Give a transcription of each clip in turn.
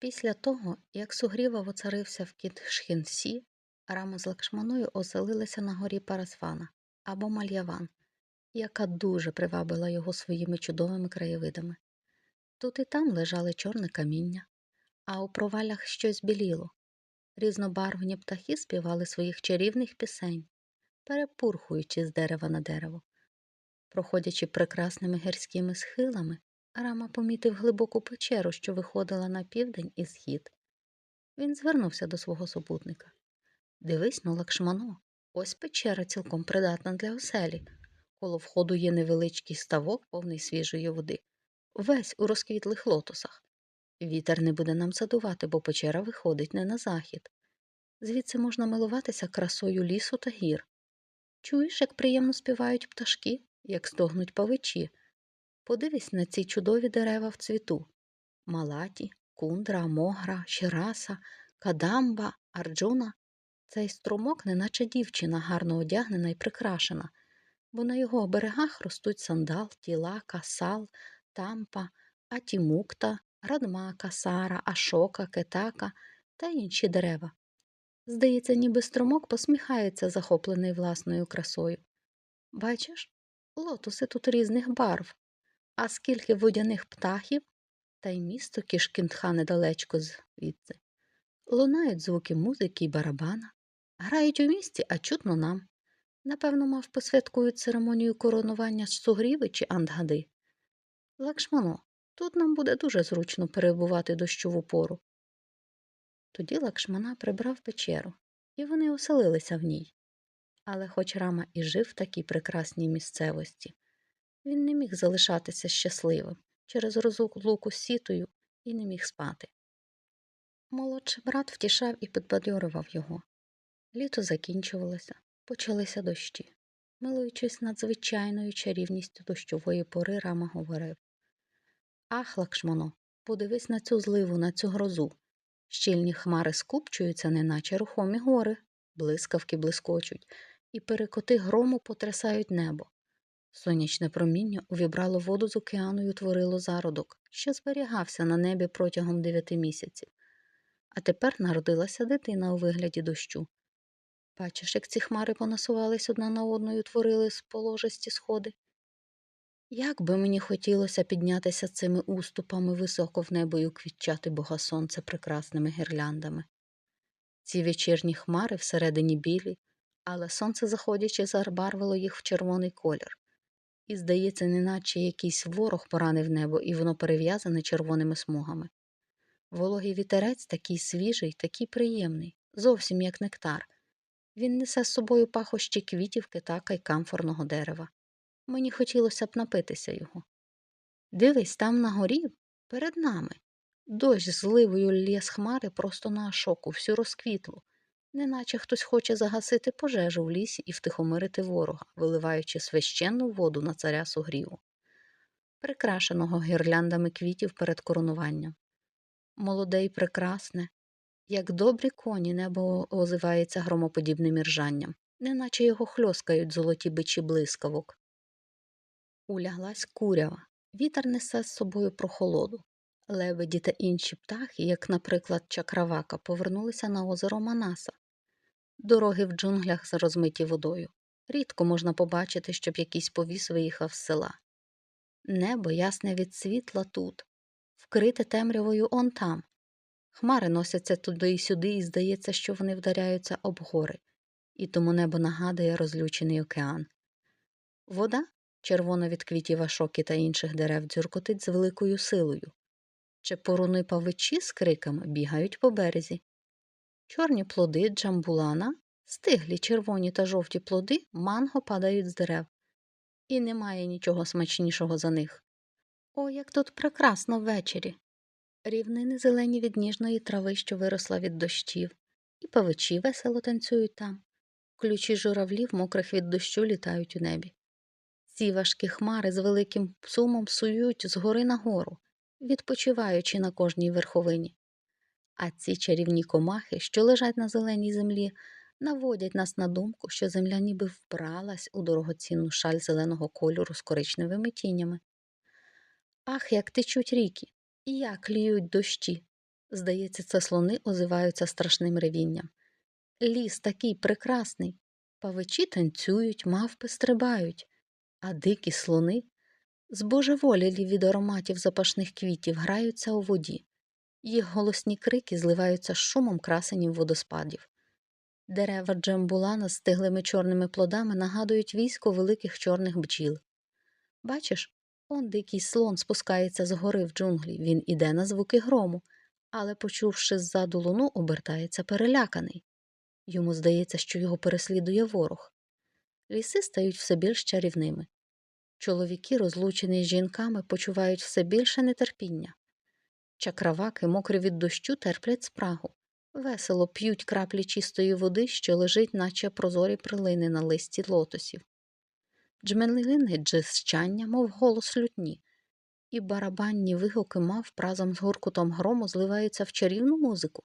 Після того, як сугріва воцарився в Кітшхінсі, Рама з Лакшманою оселилися на горі Парасвана або Мальяван, яка дуже привабила його своїми чудовими краєвидами. Тут і там лежали чорне каміння, а у провалях щось біліло. Різнобарвні птахи співали своїх чарівних пісень, перепурхуючи з дерева на дерево. Проходячи прекрасними гірськими схилами, Рама помітив глибоку печеру, що виходила на південь і схід. Він звернувся до свого супутника. Дивись ну, лакшмано, ось печера цілком придатна для оселі. Коло входу є невеличкий ставок, повний свіжої води, весь у розквітлих лотосах. Вітер не буде нам задувати, бо печера виходить не на захід. Звідси можна милуватися красою лісу та гір. Чуєш, як приємно співають пташки, як стогнуть павичі. Подивись на ці чудові дерева в цвіту малаті, кундра, могра, шираса, кадамба, арджуна. Цей струмок, неначе дівчина, гарно одягнена і прикрашена, бо на його берегах ростуть сандал, тілака, сал, тампа, атімукта, радмака, сара, ашока, кетака та інші дерева. Здається, ніби струмок посміхається, захоплений власною красою. Бачиш, лотоси тут різних барв, а скільки водяних птахів, та й місто Кішкінтха недалечко звідси. Лунають звуки музики й барабана, грають у місті, а чутно нам. Напевно, мав посвяткують церемонію коронування сугріви чи андгади. Лакшмано, тут нам буде дуже зручно перебувати дощову пору. Тоді Лакшмана прибрав печеру, і вони оселилися в ній. Але хоч Рама і жив в такій прекрасній місцевості, він не міг залишатися щасливим через розлуку з сітою і не міг спати. Молодший брат втішав і підбадьорював його. Літо закінчувалося, почалися дощі. Милуючись надзвичайною чарівністю дощової пори, Рама говорив Ах, Лакшмано, подивись на цю зливу, на цю грозу. Щільні хмари скупчуються, неначе рухомі гори, блискавки блискочуть, і перекоти грому потрясають небо. Сонячне проміння увібрало воду з океану і утворило зародок, що зберігався на небі протягом дев'яти місяців. А тепер народилася дитина у вигляді дощу. Бачиш, як ці хмари понасувались одна на одну і утворили положисті сходи. Як би мені хотілося піднятися цими уступами високо в небо і уквітчати бога сонця прекрасними гірляндами. Ці вечірні хмари всередині білі, але сонце, заходячи, забарвило їх в червоний колір. І, здається, неначе якийсь ворог поранив небо, і воно перев'язане червоними смугами. Вологий вітерець такий свіжий, такий приємний, зовсім як нектар. Він несе з собою пахощі квітів, китака й камфорного дерева. Мені хотілося б напитися його. Дивись, там на горі, перед нами. Дощ з ливою лє з хмари просто на ашоку, всю розквітлу, неначе хтось хоче загасити пожежу в лісі і втихомирити ворога, виливаючи священну воду на царя сугріву, прикрашеного гірляндами квітів перед коронуванням. Молоде й прекрасне, як добрі коні, небо озивається громоподібним іржанням, неначе його хльоскають золоті бичі блискавок. Уляглась курява, вітер несе з собою прохолоду. Лебеді та інші птахи, як, наприклад, чакравака, повернулися на озеро Манаса. Дороги в джунглях розмиті водою. Рідко можна побачити, щоб якийсь повіс виїхав з села. Небо ясне від світла тут, вкрите темрявою он там. Хмари носяться туди й сюди, і здається, що вони вдаряються об гори, і тому небо нагадує розлючений океан. Вода, червона від квітів ашоки та інших дерев, дзюркотить з великою силою. Чепоруни павичі з криками бігають по березі. Чорні плоди джамбулана, стиглі червоні та жовті плоди манго падають з дерев, і немає нічого смачнішого за них. О, як тут прекрасно ввечері! Рівнини зелені від ніжної трави, що виросла від дощів, і павичі весело танцюють там. Ключі журавлів, мокрих від дощу, літають у небі. Ці важкі хмари з великим сумом сують з гори на гору, відпочиваючи на кожній верховині. А ці чарівні комахи, що лежать на зеленій землі, наводять нас на думку, що земля ніби вбралась у дорогоцінну шаль зеленого кольору з коричневими тінями. Ах, як течуть ріки, і як ліють дощі. Здається, це слони озиваються страшним ревінням. Ліс такий прекрасний. Павичі танцюють, мавпи стрибають, а дикі слони, збожеволілі від ароматів запашних квітів, граються у воді. Їх голосні крики зливаються з шумом красенів водоспадів. Дерева джембулана з стиглими чорними плодами нагадують військо великих чорних бджіл. Бачиш, он дикий слон спускається з гори в джунглі. Він іде на звуки грому, але, почувши ззаду луну, обертається переляканий. Йому здається, що його переслідує ворог. Ліси стають все більш чарівними. Чоловіки, розлучені з жінками, почувають все більше нетерпіння. Чакраваки, мокрі від дощу, терплять спрагу. Весело п'ють краплі чистої води, що лежить, наче прозорі прилини на листі лотосів. Джмелини джищання, мов голос лютні, і барабанні вигуки мав разом з гуркутом грому зливаються в чарівну музику.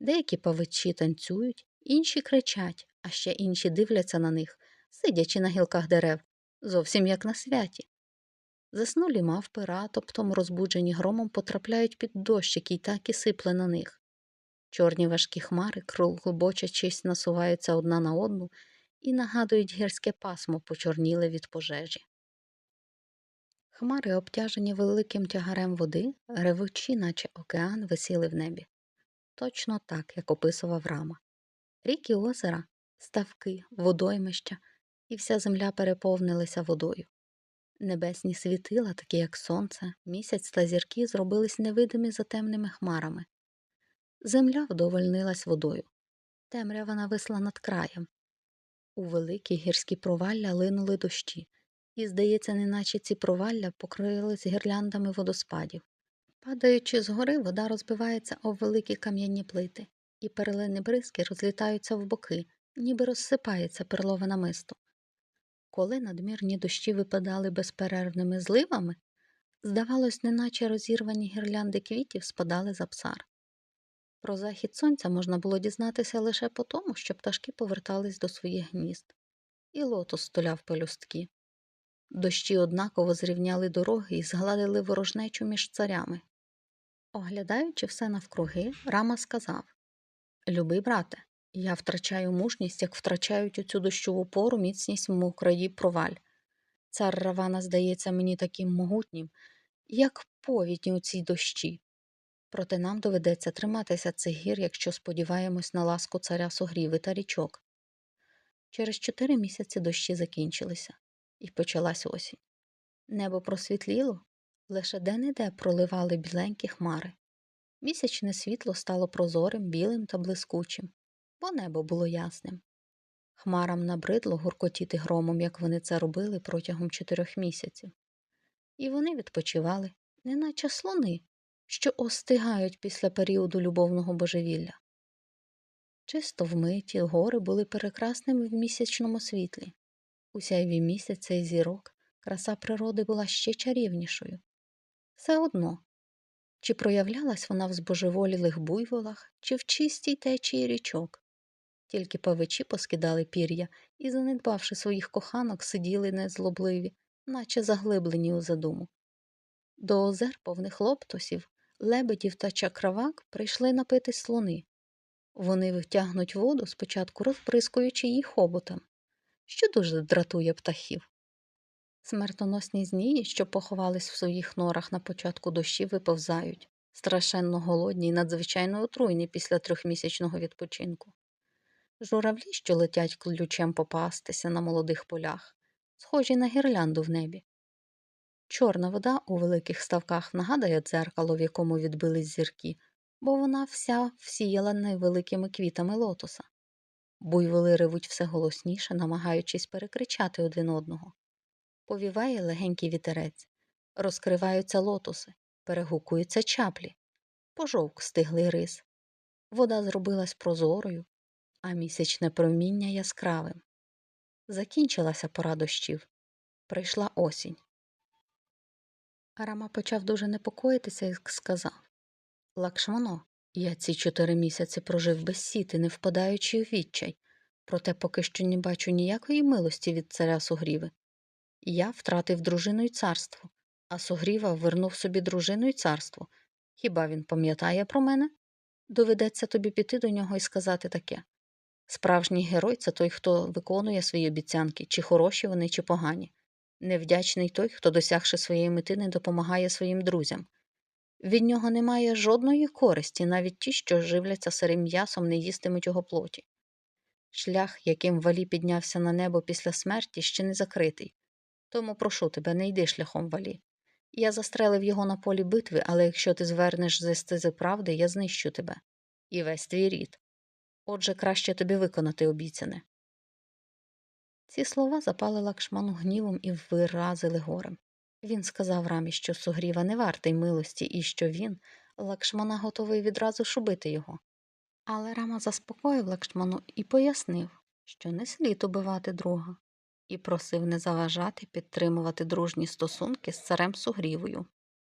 Деякі павичі танцюють, інші кричать, а ще інші дивляться на них, сидячи на гілках дерев, зовсім як на святі. Заснулі мавпи ратоптом, розбуджені громом, потрапляють під дощ, який так і сипле на них. Чорні важкі хмари, глибочачись, насуваються одна на одну і нагадують гірське пасмо, почорніле від пожежі. Хмари, обтяжені великим тягарем води, ревучі, наче океан, висіли в небі. Точно так, як описував рама. Ріки озера, ставки, водоймища, і вся земля переповнилася водою. Небесні світила, такі як сонце, місяць та зірки, зробились невидимі за темними хмарами. Земля вдовольнилась водою. Темрява нависла над краєм. У великі гірські провалля линули дощі, і, здається, неначе ці провалля покрились гірляндами водоспадів. Падаючи з гори, вода розбивається об великі кам'яні плити, і перлини бризки розлітаються в боки, ніби розсипається перлове намисто. Коли надмірні дощі випадали безперервними зливами, здавалось, неначе розірвані гірлянди квітів спадали за псар. Про захід сонця можна було дізнатися лише по тому, що пташки повертались до своїх гнізд, і лотос столяв пелюстки. Дощі однаково зрівняли дороги і згладили ворожнечу між царями. Оглядаючи все навкруги, Рама сказав Любий брате, я втрачаю мужність, як втрачають у цю дощову пору міцність мокрої проваль. Цар Равана здається мені таким могутнім, як повідні у цій дощі. Проте нам доведеться триматися цих гір, якщо сподіваємось на ласку царя Согріви та річок. Через чотири місяці дощі закінчилися, і почалась осінь. Небо просвітліло, лише де-не-де проливали біленькі хмари. Місячне світло стало прозорим, білим та блискучим, бо небо було ясним. Хмарам набридло гуркотіти громом, як вони це робили протягом чотирьох місяців. І вони відпочивали, неначе слони, що остигають після періоду любовного божевілля. Чисто вмиті гори були перекрасними в місячному світлі. У сяйві місяця і зірок краса природи була ще чарівнішою. Все одно, чи проявлялась вона в збожеволілих буйволах, чи в чистій течії річок. Тільки павичі поскидали пір'я і, занедбавши своїх коханок, сиділи незлобливі, наче заглиблені у задуму. До озер повних лоптосів, лебедів та чакравак прийшли напитись слони. Вони витягнуть воду, спочатку розприскуючи її хоботом, що дуже дратує птахів. Смертоносні змії, що поховались в своїх норах на початку дощі, виповзають, страшенно голодні і надзвичайно отруйні після трьохмісячного відпочинку. Журавлі, що летять ключем попастися на молодих полях, схожі на гірлянду в небі. Чорна вода у великих ставках нагадує дзеркало, в якому відбились зірки, бо вона вся всіяла невеликими квітами лотоса. Буйволи ревуть все голосніше, намагаючись перекричати один одного. Повіває легенький вітерець, розкриваються лотоси, перегукуються чаплі, пожовк стиглий рис. Вода зробилась прозорою, а місячне проміння яскравим. Закінчилася пора дощів. Прийшла осінь. Рама почав дуже непокоїтися і сказав Лакшмано, я ці чотири місяці прожив без сіти, не впадаючи у відчай, проте поки що не бачу ніякої милості від царя Сугріви. Я втратив дружину й царство, а Сугріва вернув собі дружину й царство. Хіба він пам'ятає про мене? Доведеться тобі піти до нього і сказати таке. Справжній герой це той, хто виконує свої обіцянки, чи хороші вони, чи погані. Невдячний той, хто, досягши своєї мети, не допомагає своїм друзям. Від нього немає жодної користі, навіть ті, що живляться сирим м'ясом, не їстимуть його плоті. Шлях, яким валі піднявся на небо після смерті, ще не закритий. Тому прошу тебе, не йди шляхом валі. Я застрелив його на полі битви, але якщо ти звернеш з естизи правди, я знищу тебе і весь твій рід. Отже, краще тобі виконати обіцяне. Ці слова запали лакшману гнівом і виразили горем. Він сказав рамі, що сугріва не вартий милості і що він, лакшмана, готовий відразу шубити його. Але Рама заспокоїв лакшману і пояснив, що не слід убивати друга, і просив не заважати підтримувати дружні стосунки з царем Сугрівою.